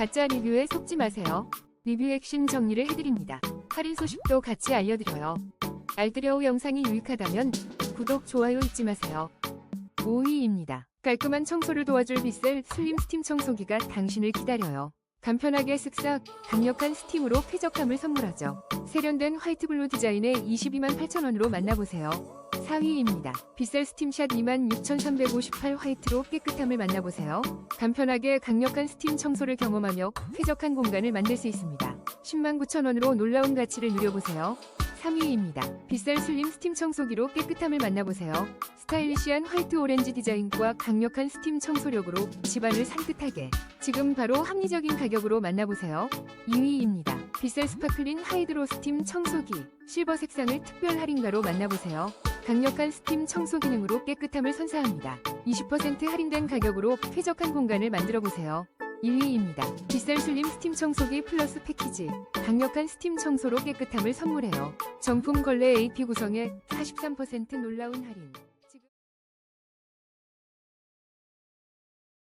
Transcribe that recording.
가짜 리뷰에 속지 마세요. 리뷰 액션 정리를 해드립니다. 할인 소식도 같이 알려드려요. 알뜰여우 영상이 유익하다면 구독, 좋아요 잊지 마세요. 5위입니다. 깔끔한 청소를 도와줄 비셀 슬림 스팀 청소기가 당신을 기다려요. 간편하게 쓱싹, 강력한 스팀으로 쾌적함을 선물하죠. 세련된 화이트 블루 디자인의 22만 8천원으로 만나보세요. 4위입니다. 비셀 스팀샷 26,358 화이트로 깨끗함을 만나보세요. 간편하게 강력한 스팀 청소를 경험하며 쾌적한 공간을 만들 수 있습니다. 10만 9천원으로 놀라운 가치를 누려보세요. 3위입니다. 비셀 슬림 스팀 청소기로 깨끗함을 만나보세요. 스타일리시한 화이트 오렌지 디자인과 강력한 스팀 청소력으로 집안을 산뜻하게 지금 바로 합리적인 가격으로 만나보세요. 2위입니다. 비셀 스파클린 하이드로 스팀 청소기 실버 색상을 특별 할인가로 만나보세요. 강력한 스팀 청소 기능으로 깨끗함을 선사합니다. 20% 할인된 가격으로 쾌적한 공간을 만들어 보세요. 1위입니다. 비셀 슬림 스팀 청소기 플러스 패키지. 강력한 스팀 청소로 깨끗함을 선물해요. 정품 걸레 AP 구성에 43% 놀라운 할인.